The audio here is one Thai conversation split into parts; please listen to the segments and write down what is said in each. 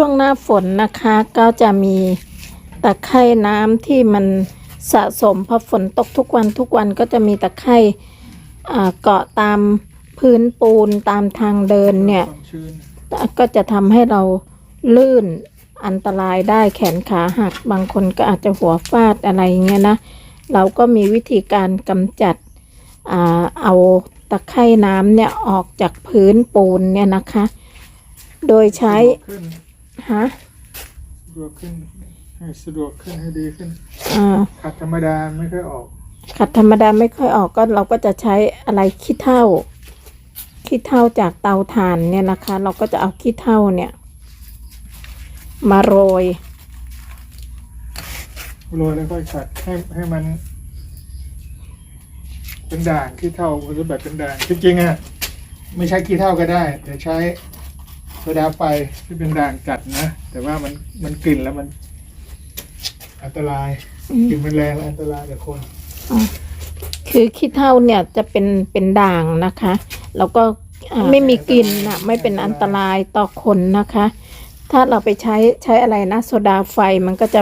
ช่วงหน้าฝนนะคะก็จะมีตะไคร่น้ำที่มันสะสมพอฝนตกทุกวันทุกวันก็จะมีตะไคร่เกาะตามพื้นปูนตามทางเดินเนี่ย ก็จะทำให้เราลื่นอันตรายได้แขนขาหัก บางคนก็อาจจะหัวฟาดอะไรเงี้ยนะ เราก็มีวิธีการกำจัดอเอาตะไคร่น้ำเนี่ยออกจากพื้นปูนเนี่ยนะคะ โดยใช้ ฮะสะดวกขึ้น ให้สะดวกขึ้นให้ดีขึ้น อ่า ขัดธรรมดาไม่ค่อยออก ขัดธรรมดาไม่ค่อยออกก็เราก็จะใช้อะไรขี้เถ้าขี้เถ้าจากเตาถ่านเนี่ยนะคะ เราก็จะเอาขี้เถ้าเนี่ย มาโรย โรยแล้วก็ขัดให้ให้มัน เป็นด่างขี้เท่าหรือแบบเป็นด่างจริงๆอะไม่ใช้ขี้เท่าก็ได้แต่ใช้ โซดาไฟที่เป็นด่างจัดนะ แต่ว่ามันมันกลิ่นแล้วมัน อันตรายอืมกลิ่นมันแรงและอันตรายกับคนคือขี้เถ้าเนี่ยจะเป็นเป็นด่างนะคะ แล้วก็อ่าไม่มีกลิ่นนะไม่เป็นอันตรายต่อคนนะคะ ถ้าเราไปใช้ใช้อะไรนะโซดาไฟมันก็จะ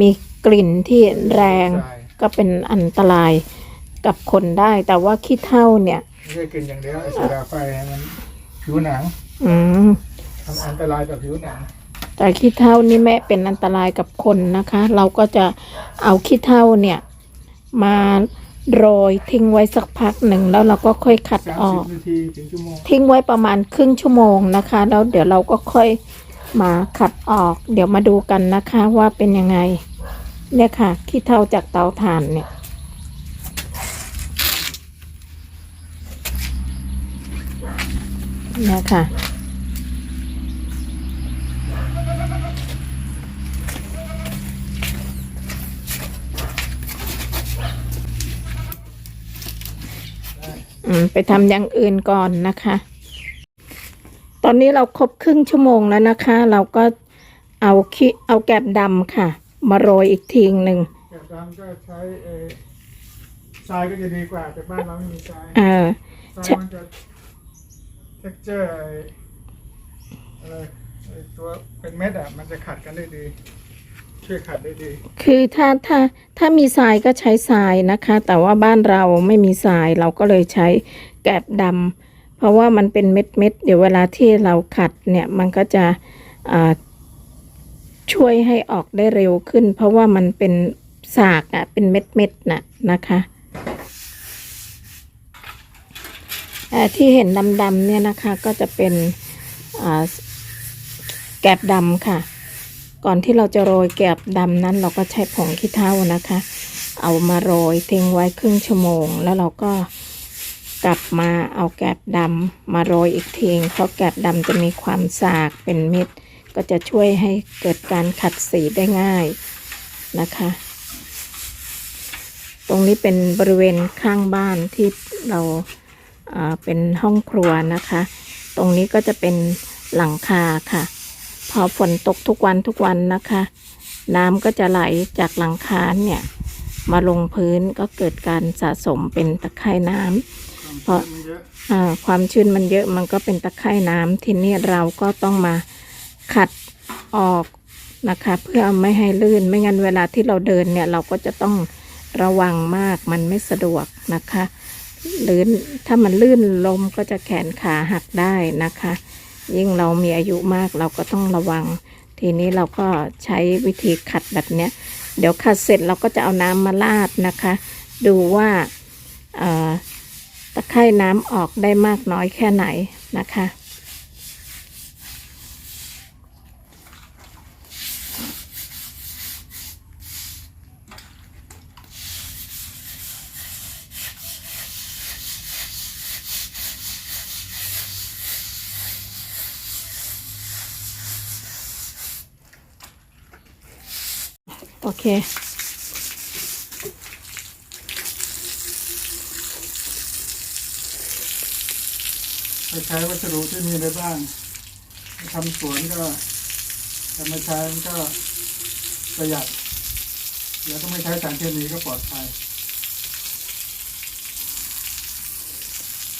มีกลิ่นที่แรงใช่ก็เป็นอันตรายกับคนได้ แต่ว่าขี้เถ้าเนี่ยไม่ใช่กลิ่นอย่างเดียวไอ้โซดาไฟมันผิวหนัง อืม ทำอันตรายต่อผิวหนังแต่ขี้เถ้านี่แม่เป็นอันตรายกับคนนะคะ เราก็จะเอาขี้เถ้าเนี่ยมาโรยทิ้งไว้สักพักหนึ่งแล้วเราก็ค่อยขัดสามอสิอบก นาทีถึงชั่วโมงทิ้งไว้ประมาณครึ่งชั่วโมงนะคะ แล้วเดี๋ยวเราก็ค่อยมาขัดออก เดี๋ยวมาดูกันนะคะว่าเป็นยังไง เนี่ยค่ะขี้เถ้าจากเตาถ่านเนี่ย เนี่ยค่ะ อืมไป ทำอย่างอื่นก่อนนะคะ ตอนนี้เราครบครึ่งชั่วโมงแล้วนะคะ เราก็เอาขี้เอาแกบดำค่ะ มาโรยอีกทีหนึ่งแบบดำก็ใช้เออทรายก็จะดีกว่าแต่บ้านเราไม่มีทรายเออทรายใช่มันจะ texture ไอ้อะไรไอ้ตัวเป็นเม็ดอะมันจะขัดกันได้ดี ช่วยขัดได้ดีคือถ้าถ้าถ้ามีทรายก็ใช้ทรายนะคะ แต่ว่าบ้านเราไม่มีทรายเราก็เลยใช้แกบดำเพราะว่ามันเป็นเม็ดเม็ดเดี๋ยวเวลาที่เราขัดเนี่ยมันก็จะช่วยให้ออกได้เร็วขึ้น เพราะว่ามันเป็นสากอะเป็นเม็ดเม็ดน่ะนะคะที่เห็นดำๆเนี่ยนะคะก็จะเป็นแกบดำค่ะ ก่อนที่เราจะโรยแกบดำนั้น เราก็ใช้ผงขี้เถ้านะคะ เอามาโรยทิ้งไว้ครึ่งชั่วโมง แล้วเราก็กลับมาเอาแกบดำมาโรยอีกทีเพราะแกบดำจะมีความสากเป็นเม็ดก็จะช่วยให้เกิดการขัดสีได้ง่ายนะคะ ตรงนี้เป็นบริเวณข้างบ้านที่เราอ่าเป็นห้องครัวนะคะ ตรงนี้ก็จะเป็นหลังคาค่ะ พอฝนตกทุกวันทุกวันนะคะ น้ำก็จะไหลจากหลังคาเนี่ย มาลงพื้นก็เกิดการสะสมเป็นตะไคร่น้ำเพราะมันเยอะอ่าความชื้นมันเยอะมันก็เป็นตะไคร่น้ำทีนี้เราก็ต้องมาขัดออกนะคะ เพื่อไม่ให้ลื่นไม่งั้นเวลาที่เราเดินเนี่ยเราก็จะต้องระวังมากมันไม่สะดวกนะคะลื่นถ้ามันลื่นลมก็จะแขนขาหักได้นะคะ ยิ่งเรามีอายุมากเราก็ต้องระวัง ทีนี้เราก็ใช้วิธีขัดแบบเนี้ย เดี๋ยวขัดเสร็จเราก็จะเอาน้ำมาลาดนะคะ ดูว่าตะไคร่น้ำออกได้มากน้อยแค่ไหนนะคะ โอเค ไปใช้วัสดุที่มีในบ้านทำสวนก็จะมาใช้มันก็ประหยัด แล้วก็ไม่ใช้สารเคมีก็ปลอดภัย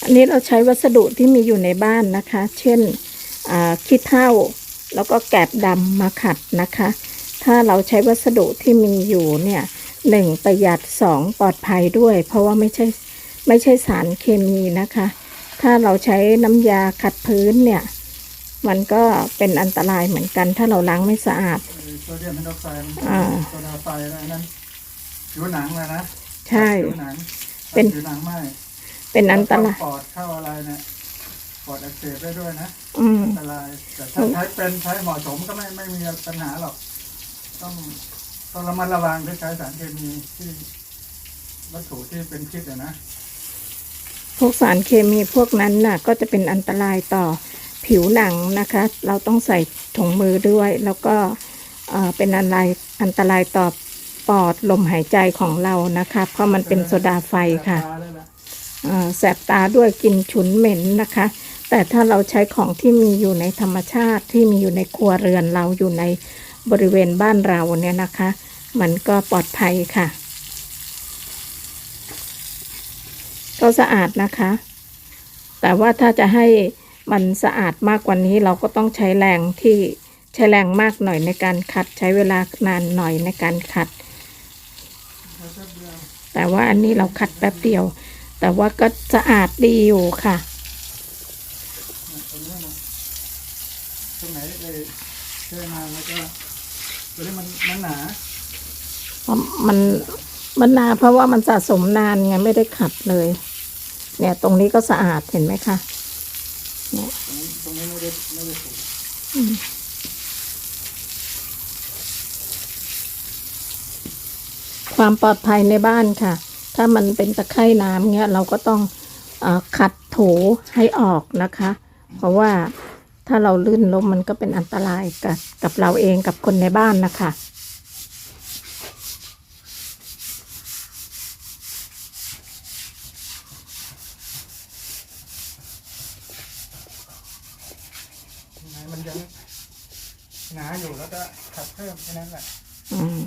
อันนี้เราใช้วัสดุที่มีอยู่ในบ้านนะคะ เช่นอ่าขี้เถ้าแล้วก็แกบดำมาขัดนะคะ ถ้าเราใช้วัสดุที่มีอยู่เนี่ยหนึ่งประหยัดสองปลอดภัยด้วย เพราะว่าไม่ใช่ไม่ใช่สารเคมีนะคะ ถ้าเราใช้น้ำยาขัดพื้นเนี่ย มันก็เป็นอันตรายเหมือนกัน ถ้าเราล้างไม่สะอาดไอ้โซเดียมไฮดรอกไซด์มันอ่าโซดาไฟอะไรนั้นผิวหนังเลยนะใช่ผิวหนังเป็นผิวหนังไหมเป็นอันตรายเข้ปอดเข้าอะไรเนี่ยปอดอักเสบได้ด้วยนะอืมอันตรายแต่ถ้าใช้เป็นใช้เหมาะสมก็ไม่ไม่มีปัญหาหรอก ต้องต้องระมัดระวังถ้าใช้สารเคมีที่วัตถุที่เป็นพิษอะนะพวกสารเคมีพวกนั้นน่ะ ก็จะเป็นอันตรายต่อผิวหนังนะคะ เราต้องใส่ถุงมือด้วย แล้วก็เอ่อเป็นอันตรายอันตรายต่อปอดลมหายใจของเรานะคะ เพราะมันเป็นโซดาไฟค่ะตาเลยล่ะเอ่อแสบตาด้วยกลิ่นฉุนเหม็นนะคะ แต่ถ้าเราใช้ของที่มีอยู่ในธรรมชาติที่มีอยู่ในครัวเรือนเราอยู่ใน บริเวณบ้านเราเนี่ยนะคะ มันก็ปลอดภัยค่ะ ก็สะอาดนะคะ แต่ว่าถ้าจะให้มันสะอาดมากกว่านี้เราก็ต้องใช้แรงที่ใช้แรงมากหน่อยในการขัด ใช้เวลานานหน่อยในการขัด แต่ว่าอันนี้เราขัดแป๊บเดียว แต่ว่าก็สะอาดดีอยู่ค่ะตรงนี้นะตรงไหนเลยเชื่อมาแล้วก็ ตัวนี้มันมันหนาเพราะมันมันนานเพราะว่ามันสะสมนานไงไม่ได้ขัดเลย เนี่ยตรงนี้ก็สะอาดเห็นไหมคะตรงนี้ตรงนี้ไม่ได้ไม่ได้ถูความปลอดภัยในบ้านค่ะ ถ้ามันเป็นตะไคร่น้ำเงี้ยเราก็ต้องอขัดถูให้ออกนะคะ เพราะว่า ถ้าเราลื่นล้มมันก็เป็นอันตรายกับกับเราเองกับคนในบ้านนะคะตรงไหนมันยังหนาอยู่แล้วก็ขัดเพิ่มแค่นั้นแหละอืม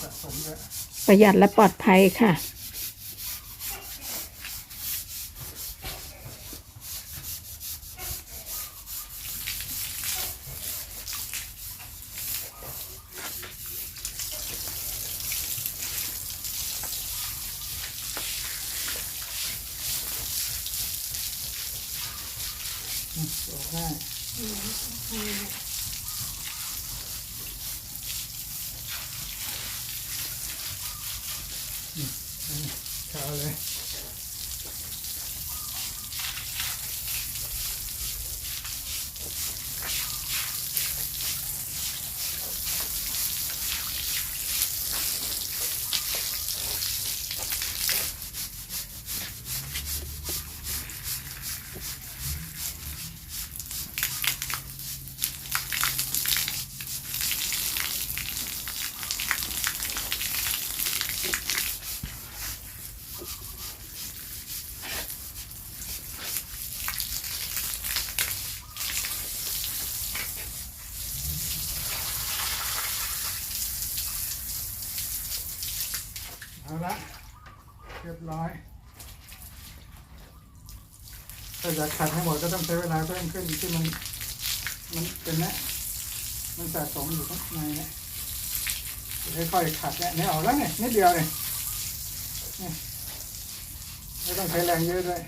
สะสมเยอะประหยัดและปลอดภัยค่ะ อืมออกง่ายอืมอืมเช้าเลย เอา ละเรียบร้อย ถ้าอยากขัดให้หมดก็ต้องใช้เวลาเพิ่มขึ้นที่มัน มันเป็นนะมันสะสมอยู่ข้างในเนี่ยค่อยๆขัดเนี่ยเนี่ยออกแล้วเนี่ยนิดเดียวเนี่ยเนี่ยไม่ต้องใช้แรงเยอะด้วย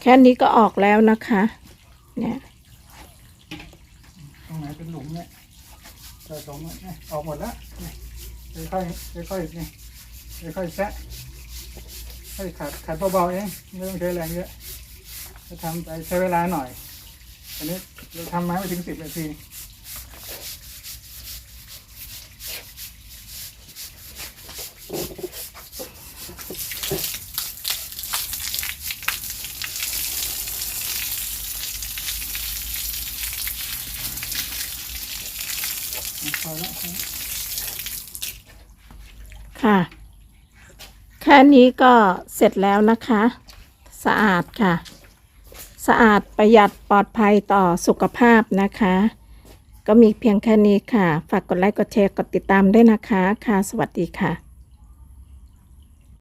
แค่นี้ก็ออกแล้วนะคะ เนี่ย ตรงไหนเป็นหลุมเนี่ย สะสมนี่ออกหมดแล้วนี่ค่อยค่อยนี่ค่อยแซะให้ขัดขัดเบาๆเองไม่ต้องใช้แรงเยอะจะทำไปใช้เวลาหน่อยอันนี้เราทำมาไม่ถึงสิบนาที ค่ะ แค่นี้ก็เสร็จแล้วนะคะ สะอาดค่ะ สะอาดประหยัดปลอดภัยต่อสุขภาพนะคะ ก็มีเพียงแค่นี้ค่ะ ฝากกดไลค์กดแชร์กดติดตามด้วยนะคะ ค่ะ สวัสดีค่ะ